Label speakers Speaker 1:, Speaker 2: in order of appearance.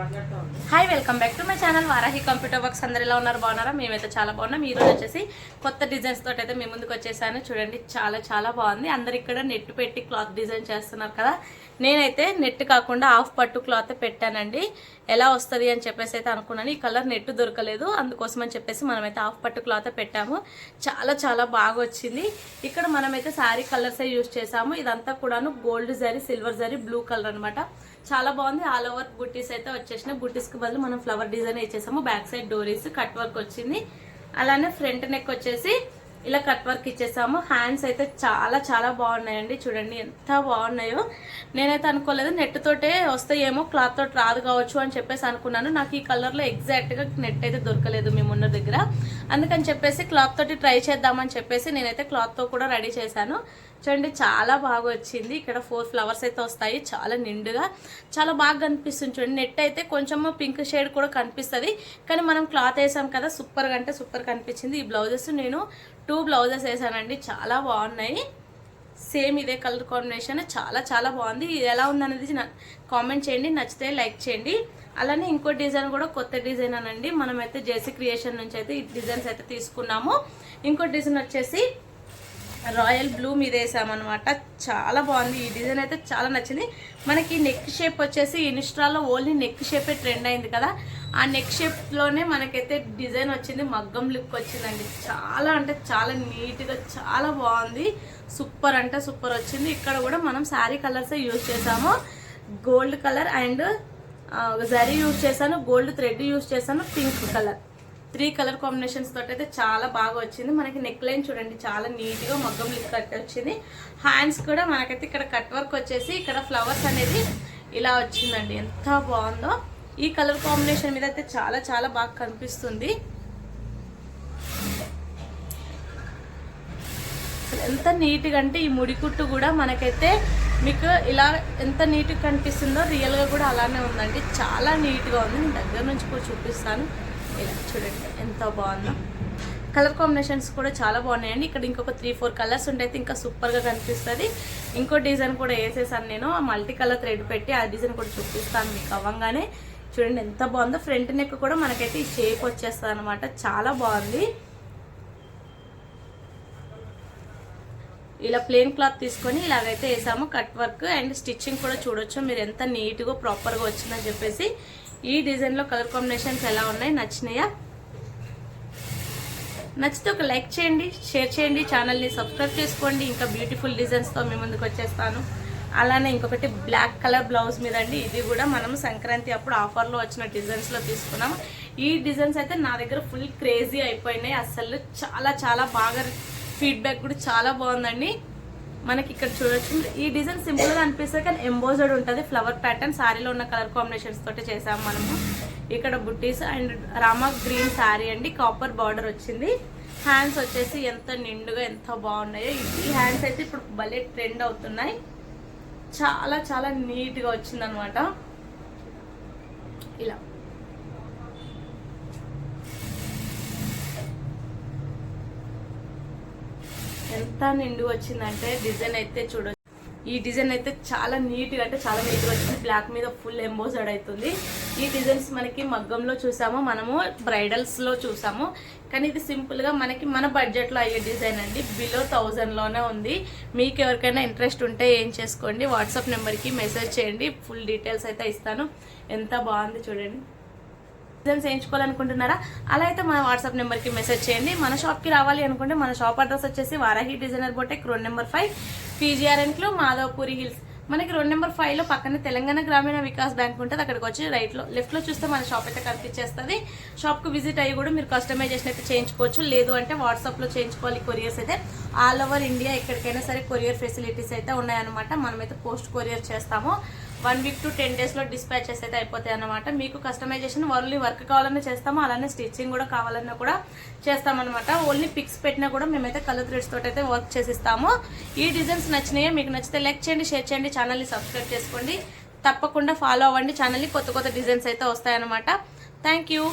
Speaker 1: Hi welcome back to my channel. Varahi computer works. అందరు ఎలా ఉన్నారు? బాగున్నారా? మేమైతే చాలా బాగున్నాం. ఈరోజు వచ్చేసి కొత్త డిజైన్స్ తోటి అయితే మీ ముందుకు వచ్చేసాను. చూడండి చాలా చాలా బాగుంది. అందరు ఇక్కడ నెట్ పెట్టి క్లాత్ డిజైన్ చేస్తున్నారు కదా. నేనైతే నెట్ కాకుండా హాఫ్ పట్టు క్లాత్ పెట్టానండి. ఎలా వస్తుంది అని చెప్పేసి అయితే అనుకున్నాను. ఈ కలర్ నెట్ దొరకలేదు. అందుకోసం అని చెప్పేసి మనమైతే హాఫ్ పట్టు క్లాత్ పెట్టాము. చాలా చాలా బాగా వచ్చింది. ఇక్కడ మనమైతే శారీ కలర్సే యూజ్ చేసాము ఇదంతా కూడాను gold zari silver zari blue colour అన్నమాట. చాలా బాగుంది. ఆల్ ఓవర్ బుట్టీస్ అయితే వచ్చేసినాయి బుట్టీస్కి బదులు మనం flower design ఇచ్చేసాము. Back side doris cut work వచ్చింది. అలానే ఫ్రంట్ నెక్ వచ్చేసి ఇలా కట్ వర్క్ ఇచ్చేసాము. హ్యాండ్స్ అయితే చాలా చాలా బాగున్నాయండి. చూడండి ఎంత బాగున్నాయో. నేనైతే అనుకోలేదు నెట్ తోటే వస్తాయేమో క్లాత్ తోటి రాదు కావచ్చు అని చెప్పేసి అనుకున్నాను. నాకు ఈ కలర్లో ఎగ్జాక్ట్గా నెట్ అయితే దొరకలేదు మేము ఉన్న దగ్గర. అందుకని చెప్పేసి క్లాత్ తోటి ట్రై చేద్దామని చెప్పేసి నేనైతే క్లాత్తో కూడా రెడీ చేశాను. చూడండి చాలా బాగా వచ్చింది. ఇక్కడ ఫోర్ ఫ్లవర్స్ అయితే వస్తాయి. చాలా నిండుగా చాలా బాగా కనిపిస్తుంది చూడండి. నెట్ అయితే కొంచెం పింక్ షేడ్ కూడా కనిపిస్తుంది. కానీ మనం క్లాత్ వేసాం కదా సూపర్గా అంటే సూపర్ కనిపించింది. ఈ బ్లౌజెస్ నేను టూ బ్లౌజెస్ వేసానండి. చాలా బాగున్నాయి. సేమ్ ఇదే కలర్ కాంబినేషన్ చాలా చాలా బాగుంది. ఇది ఎలా ఉందనేది కామెంట్ చేయండి. నచ్చితే లైక్ చేయండి. అలానే ఇంకో డిజైన్ కూడా కొత్త డిజైన్ అనండి. మనమైతే జేసీ క్రియేషన్ నుంచి అయితే ఈ డిజైన్స్ అయితే తీసుకున్నాము. ఇంకో డిజైన్ వచ్చేసి రాయల్ బ్లూ మీద వేసామన్నమాట చాలా బాగుంది. ఈ డిజైన్ అయితే చాలా నచ్చింది. మనకి నెక్ షేప్ వచ్చేసి ఇన్స్టాలో ఓన్లీ నెక్ షేపే ట్రెండ్ అయింది కదా. ఆ నెక్ షేప్లోనే మనకైతే డిజైన్ వచ్చింది. మగ్గం లుక్ వచ్చిందండి. చాలా అంటే చాలా నీట్గా చాలా బాగుంది. సూపర్ అంటే సూపర్ వచ్చింది. ఇక్కడ కూడా మనం శారీ కలర్సే యూజ్ చేసాము. Gold colour and zari use చేశాను. గోల్డ్ థ్రెడ్ యూజ్ చేశాను. Pink colour. Three colour combinations తోటి అయితే చాలా బాగా వచ్చింది. మనకి నెక్ లైన్ చూడండి చాలా నీట్గా మగ్గం లిక్ కట్ వచ్చింది. హ్యాండ్స్ కూడా మనకైతే ఇక్కడ కట్ వర్క్ వచ్చేసి ఇక్కడ ఫ్లవర్స్ అనేది ఇలా వచ్చిందండి. ఎంత బాగుందో. ఈ కలర్ కాంబినేషన్ మీద అయితే చాలా చాలా బాగా కనిపిస్తుంది. ఎంత నీట్గా అంటే ఈ ముడికుట్టు కూడా మనకైతే మీకు ఇలా ఎంత నీట్గా కనిపిస్తుందో రియల్గా కూడా అలానే ఉందండి. చాలా నీట్గా ఉంది. నేను దగ్గర నుంచి కూడా చూపిస్తాను. ఇలా చూడండి ఎంత బాగుందో. కలర్ కాంబినేషన్స్ కూడా చాలా బాగున్నాయండి. ఇక్కడ ఇంకొక త్రీ ఫోర్ కలర్స్ ఉంటాయి ఇంకా సూపర్గా కనిపిస్తుంది. ఇంకో డిజైన్ కూడా వేసేసాను నేను. మల్టీ కలర్ థ్రెడ్ పెట్టి ఆ డిజైన్ కూడా చూపిస్తాను మీకు అవ్వంగానే. చూడండి ఎంత బాగుందో. ఫ్రంట్ నెక్ కూడా మనకైతే ఈ షేప్ వచ్చేస్తుంది అనమాట చాలా బాగుంది. ఇలా ప్లెయిన్ క్లాత్ తీసుకొని ఇలాగైతే వేసాము. కట్ వర్క్ అండ్ స్టిచ్చింగ్ కూడా చూడొచ్చు. మీరు ఎంత నీట్గా ప్రాపర్గా వచ్చిందని చెప్పేసి ఈ డిజైన్లో కలర్ కాంబినేషన్స్ ఎలా ఉన్నాయి? నచ్చినాయా? నచ్చితే ఒక లైక్ చేయండి షేర్ చేయండి ఛానల్ని సబ్స్క్రైబ్ చేసుకోండి. ఇంకా బ్యూటిఫుల్ డిజైన్స్తో మీ ముందుకు వచ్చేస్తాను. అలానే ఇంకొకటి బ్లాక్ కలర్ బ్లౌజ్ మీద అండి. ఇది కూడా మనం సంక్రాంతి అప్పుడు ఆఫర్లో వచ్చిన డిజైన్స్లో తీసుకున్నాం ఈ డిజైన్స్ అయితే నా దగ్గర ఫుల్ క్రేజీ అయిపోయినాయి. అసలు చాలా చాలా బాగా ఫీడ్బ్యాక్ కూడా చాలా బాగుందండి. మనకి ఇక్కడ చూడొచ్చు. ఈ డిజైన్ సింపుల్గా అనిపిస్తుంది కానీ ఎంబోజర్డ్ ఉంటుంది. ఫ్లవర్ ప్యాటర్న్ శారీలో ఉన్న కలర్ కాంబినేషన్స్ తోటి చేసాము మనము. ఇక్కడ బుట్టీస్ అండ్ రామా గ్రీన్ శారీ అండి. కాపర్ బార్డర్ వచ్చింది. హ్యాండ్స్ వచ్చేసి ఎంత నిండుగా ఎంత బాగున్నాయో. ఈ హ్యాండ్స్ అయితే ఇప్పుడు భలే ట్రెండ్ అవుతున్నాయి. చాలా చాలా నీట్గా వచ్చిందనమాట. ఇలా. ఎంత నిండు వచ్చిందంటే డిజైన్ అయితే చూడొచ్చు ఈ డిజైన్ అయితే చాలా నీట్గా అంటే చాలా నీట్గా వచ్చింది. బ్లాక్ మీద ఫుల్ ఎంబోసర్డ్ అవుతుంది. ఈ డిజైన్స్ మనకి మగ్గంలో చూసాము. మనము బ్రైడల్స్లో చూసాము. కానీ ఇది సింపుల్గా మనకి మన బడ్జెట్లో అయ్యే డిజైన్ అండి. బిలో థౌజండ్లోనే ఉంది. మీకు ఎవరికైనా ఇంట్రెస్ట్ ఉంటే ఏం చేసుకోండి. వాట్సాప్ నెంబర్కి మెసేజ్ చేయండి. ఫుల్ డీటెయిల్స్ అయితే ఇస్తాను. ఎంత బాగుంది చూడండి. డిజైన్స్ వేయించుకోవాలనుకుంటున్నారా అలా అయితే మన వాట్సాప్ నెంబర్కి మెసేజ్ చేయండి. మన షాప్కి రావాలి అనుకుంటే మన షాప్ అడ్రస్ వచ్చేసి Varahi designer boutique road number five పీజీఆర్ఎన్క్లో Madhavapuri hills. మనకి రోడ్ నెంబర్ ఫైవ్లో పక్కనే తెలంగాణ గ్రామీణ వికాస్ బ్యాంక్ ఉంటుంది. అక్కడికి వచ్చి రైట్లో లెఫ్ట్లో చూస్తే మన షాప్ అయితే కనిపించేస్తుంది. షాప్కి విజిట్ అయ్యి కూడా మీరు కస్టమైజేషన్ అయితే చేయించుకోవచ్చు. లేదు అంటే వాట్సాప్లో చేయించుకోవాలి కొరియర్స్ అయితే. ఆల్ ఓవర్ ఇండియా ఎక్కడికైనా సరే కొరియర్ ఫెసిలిటీస్ అయితే ఉన్నాయన్నమాట. మనమైతే పోస్ట్ కొరియర్ చేస్తాము. వన్ వీక్ టు టెన్ డేస్లో డిస్పాచెస్ అయితే అయిపోతాయి అన్నమాట. మీకు కస్టమైజేషన్ ఓన్లీ వర్క్ కావాలన్నా చేస్తాము. అలానే స్టిచ్చింగ్ కూడా కావాలన్నా కూడా చేస్తామన్నమాట. ఓన్లీ పిక్స్ పెట్టినా కూడా మేమైతే కలర్ థ్రెడ్స్ తోటి అయితే వర్క్ చేసిస్తాము. ఈ డిజైన్స్ నచ్చినాయో? మీకు నచ్చితే లైక్ చేయండి షేర్ చేయండి ఛానల్ని సబ్స్క్రైబ్ చేసుకోండి. తప్పకుండా ఫాలో అవ్వండి. ఛానల్ని కొత్త కొత్త డిజైన్స్ అయితే వస్తాయన్నమాట. Thank you.